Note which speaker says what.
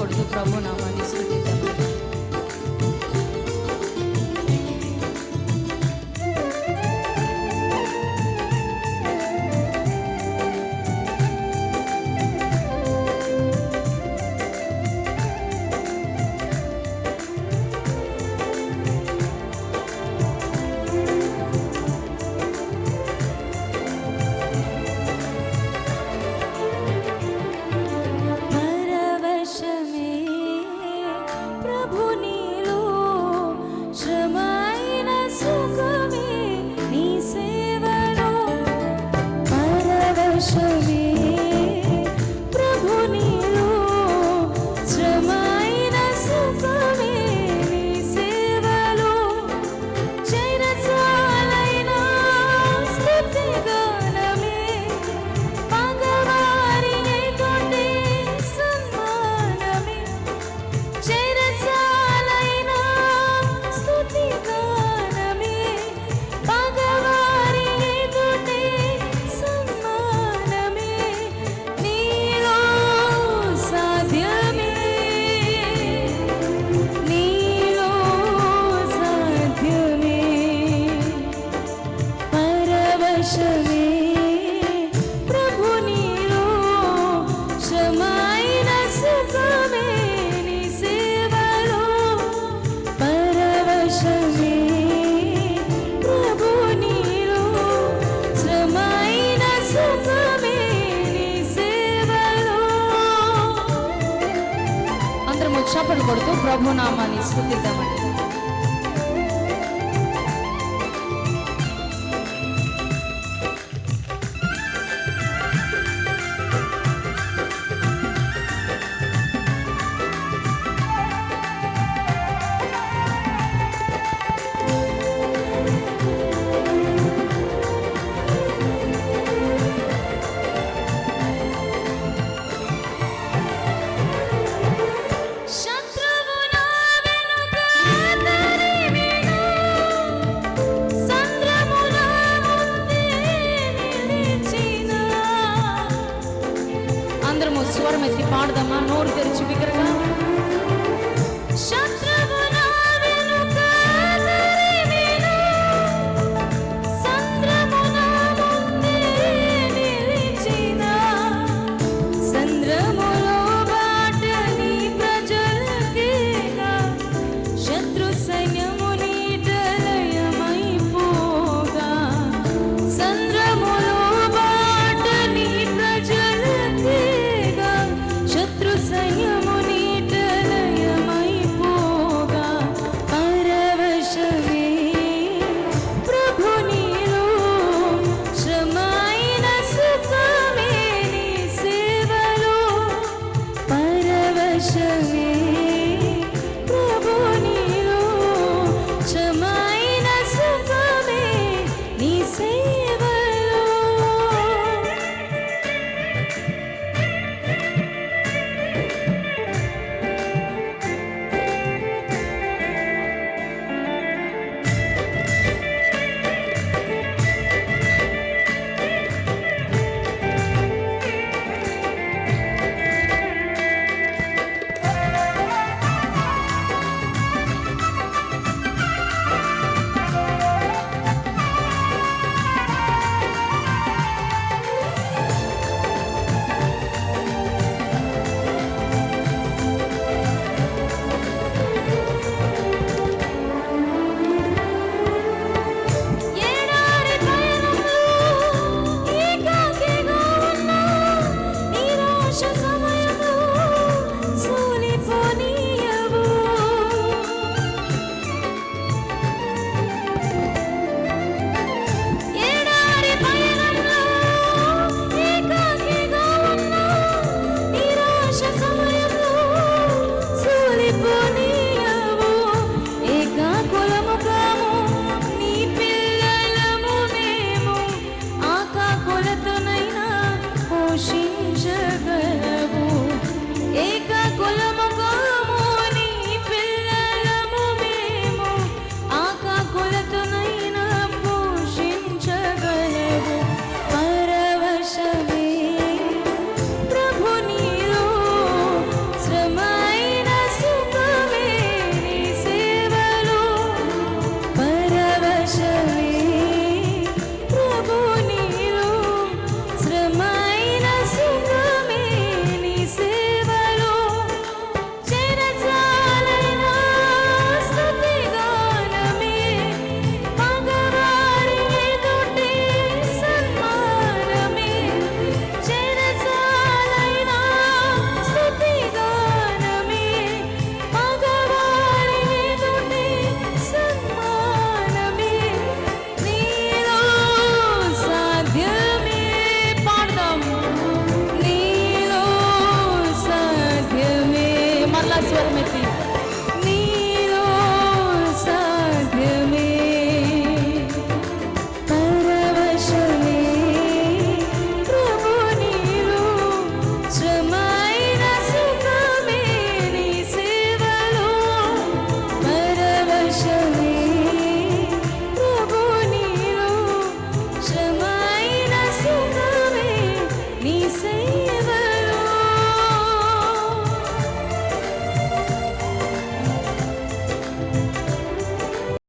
Speaker 1: కొడుకు ప్రభు నామాన్ని స్థుతిద్దాం పాడుతూ ప్రభునామాన్ని స్థుతిద్దామండి. ஆடுதம்மா நோறு தெரிச்சு விக்கிறேன் permitir